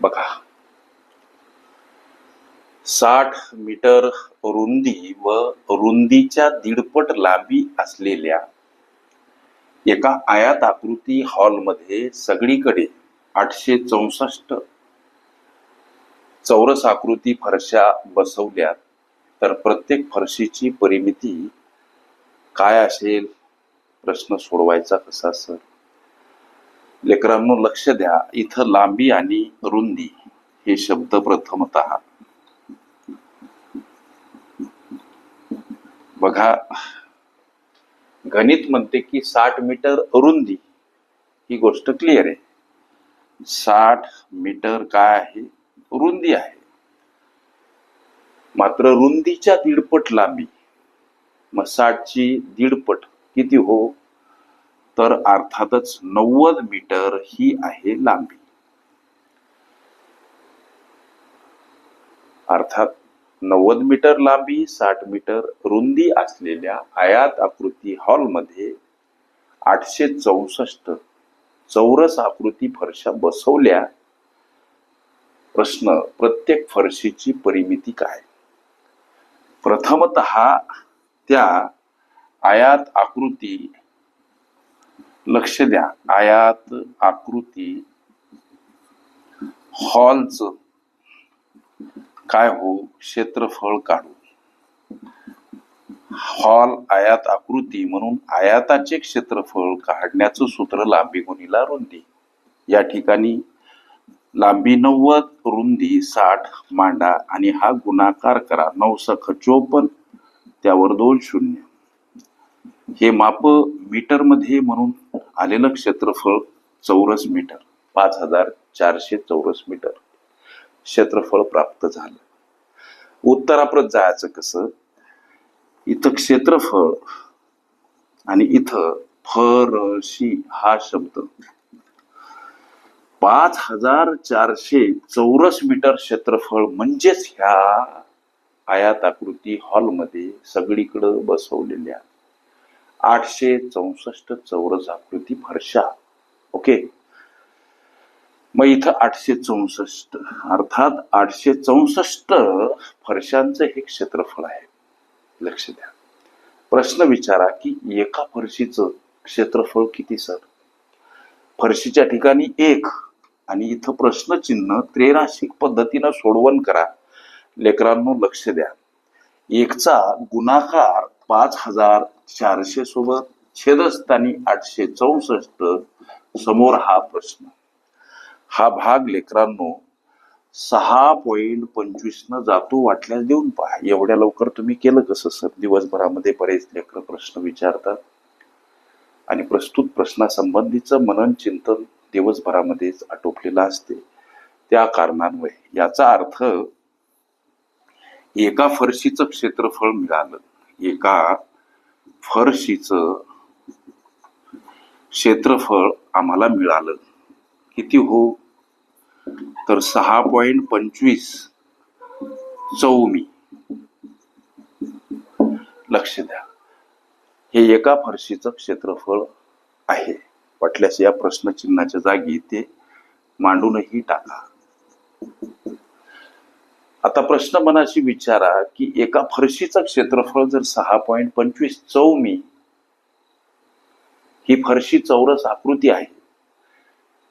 बघा. साठ मीटर रुंदी व रुंदीच्या दीडपट लांबी असलेल्या एका आयात आकृती हॉलमध्ये सगळीकडे आठशे चौसष्ट चौरस आकृती फरशा बसवल्या तर प्रत्येक फरशीची परिमिती काय असेल? प्रश्न सोडवायचा कसा सर? लेकरांनो लक्ष द्या. इथं लांबी आणि रुंदी हे शब्द प्रथमत. बघा गणित म्हणते की साठ मीटर रुंदी ही गोष्ट क्लिअर आहे. साठ मीटर काय आहे? रुंदी आहे. मात्र रुंदीच्या दीडपट लांबी मग साठची दीडपट किती हो? तर अर्थातच नव्वद मीटर ही आहे लांबी. अर्थात नव्वद मीटर लांबी साठ मीटर रुंदी असलेल्या आयात आकृती हॉलमध्ये आठशे चौसष्ट चौरस आकृती फरशा बसवल्या. प्रश्न प्रत्येक फरशीची परिमिती काय? प्रथमत त्या आयात आकृती लक्ष द्या. आयात आकृती हॉलच काय हो क्षेत्रफळ काढू. हॉल आयात आकृती म्हणून आयाताचे क्षेत्रफळ काढण्याचं सूत्र लांबी गुणीला रुंदी. या ठिकाणी लांबी नव्वद रुंदी साठ मांडा आणि हा गुणाकार करा. नऊ सख चोपन्न त्यावर दोन शून्य. हे माप मीटरमध्ये म्हणून आलेलं क्षेत्रफळ चौरस मीटर पाच हजार चारशे चौरस मीटर क्षेत्रफळ प्राप्त झालं. उत्तराप्रत जायचं कसं? इथं क्षेत्रफळ आणि इथं फरशी हा शब्द. पाच हजार चारशे चौरस मीटर क्षेत्रफळ म्हणजेच ह्या आयात आकृती हॉलमध्ये सगळीकडं बसवलेल्या आठशे चौसष्ट चौरस आकृती फरशा. ओके? मग इथं आठशे चौसष्ट अर्थात आठशे चौसष्ट फरशांचं हे क्षेत्रफळ आहे. लक्ष द्या. प्रश्न विचारा की एका फरशीचं क्षेत्रफळ किती सर? फरशीच्या ठिकाणी एक आणि इथं प्रश्नचिन्ह त्रेराशिक पद्धतीनं सोडवण करा. लेकरांनो लक्ष द्या. एकचा गुणाकार पाच हजार चारशे सोबत छेदस्थानी आठशे चौसष्ट समोर हा प्रश्न. हा भाग लेकरांनो सहा पॉइंट पंचवीस न जातो वाटल्यास देऊन पहा. एवढ्या लवकर तुम्ही केलं कसं सर? दिवसभरामध्ये बरेच लेकर प्रश्न विचारतात. आणि प्रस्तुत प्रश्नासंबंधीचं मनन चिंतन दिवसभरामध्येच आटोपलेलं असते. त्या कारणांमुळे याचा अर्थ एका फरशीचं क्षेत्रफळ मिळालं. एका फरशीचं क्षेत्रफळ आम्हाला मिळालं. किती हो? तर सहा पॉईंट पंचवीस चौमी. लक्ष द्या. हे एका फरशीचं क्षेत्रफळ आहे. वाटल्यास या प्रश्नचिन्हाच्या जागी ते मांडूनही टाका. आता प्रश्न मनाशी विचारा की एका फरशीचं क्षेत्रफळ जर सहा पॉईंट पंचवीस चौमी ही फरशी चौरस आकृती आहे.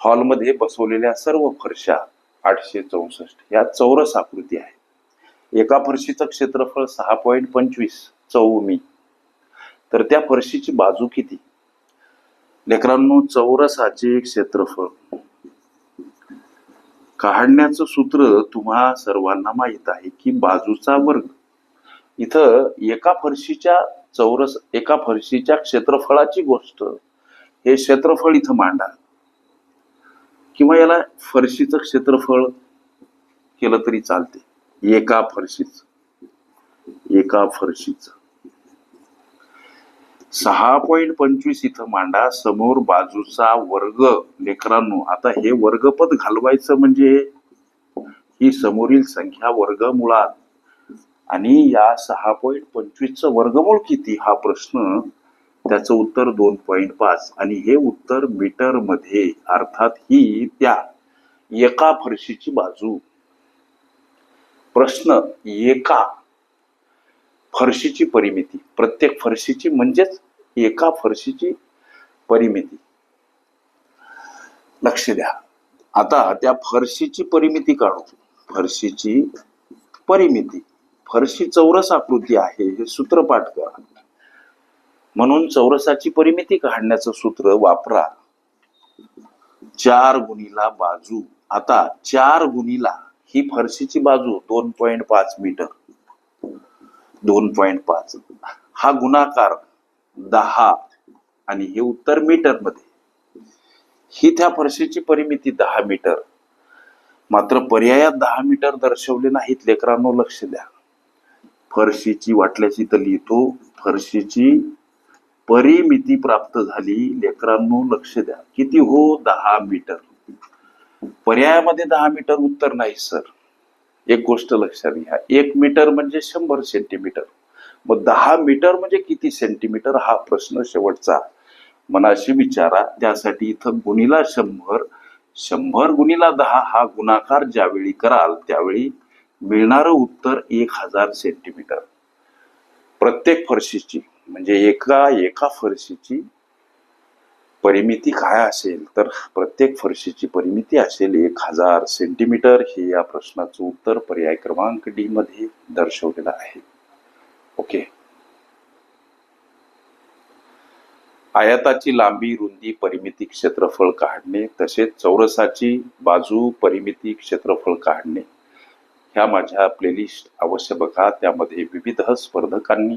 हॉलमध्ये बसवलेल्या सर्व फरशा आठशे चौसष्ट या चौरस आकृती आहे. एका फरशीचं क्षेत्रफळ सहा पॉईंट पंचवीस चौमी तर त्या फरशीची बाजू किती? लेकरांनो चौरसाचे क्षेत्रफळ काढण्याचं सूत्र तुम्हा सर्वांना माहीत आहे की बाजूचा वर्ग. इथं एका फरशीच्या चौरस एका फरशीच्या क्षेत्रफळाची गोष्ट. हे क्षेत्रफळ इथं मांडा. किंवा याला फरशीचं क्षेत्रफळ केलं तरी चालते. एका फरशीच. एका फरशीचं. सहा पॉईंट पंचवीस इथं मांडा समोर बाजूचा वर्ग. लेकरांनो आता हे वर्गपद घालवायचं म्हणजे ही समोरील संख्या वर्ग मुळात आणि या सहा पॉईंट पंचवीसचं वर्गमूळ किती? हा प्रश्न. त्याचं उत्तर दोन पॉईंट पाच. आणि हे उत्तर मीटरमध्ये अर्थात ही त्या एका फरशीची बाजू. प्रश्न एका फरशीची परिमिती. प्रत्येक फरशीची म्हणजेच एका फरशीची परिमिती. लक्ष द्या. आता त्या फरशीची परिमिती काढू. फरशीची परिमिती. फरशी चौरस आकृती आहे हे सूत्र पाठ करा. म्हणून चौरसाची परिमिती काढण्याचं सूत्र वापरा. चार गुणीला बाजू. आता चार गुणीला ही फरशीची बाजू दोन पॉइंट पाच मीटर. दोन पॉईंट पाच. हा गुणाकार दहा आणि हे उत्तर मीटरमध्ये. ही त्या फरशीची परिमिती दहा मीटर मात्र पर्यायात दहा मीटर दर्शवले नाहीत लेकरांनो लक्ष द्या. फरशीची वाटल्याची तर लिहितो फरशीची परिमिती प्राप्त झाली लेकरांनो लक्ष द्या. किती हो दहा मीटर पर्यायामध्ये दहा मीटर उत्तर नाही सर एक गोष्ट लक्षात घ्या. एक मीटर म्हणजे शंभर सेंटीमीटर. मग दहा मीटर म्हणजे किती सेंटीमीटर? हा प्रश्न शेवटचा. मनाशी विचारा. त्यासाठी इथं गुणीला शंभर शंभर गुणीला दहा हा गुणाकार ज्यावेळी कराल त्यावेळी मिळणारं उत्तर एक हजार सेंटीमीटर. प्रत्येक फरशीची म्हणजे एका एका फरशीची परिमिती काय असेल? तर प्रत्येक फरशीची परिमिती असेल एक हजार सेंटीमीटर हे या प्रश्नाचं उत्तर पर्याय क्रमांक डी मध्ये दर्शवलेलं आहे. ओके. आयताची लांबी रुंदी परिमिती क्षेत्रफळ काढणे तसेच चौरसाची बाजू परिमिती क्षेत्रफळ काढणे. ह्या माझ्या प्लेलिस्ट अवश्य बघा. त्यामध्ये विविध स्पर्धकांनी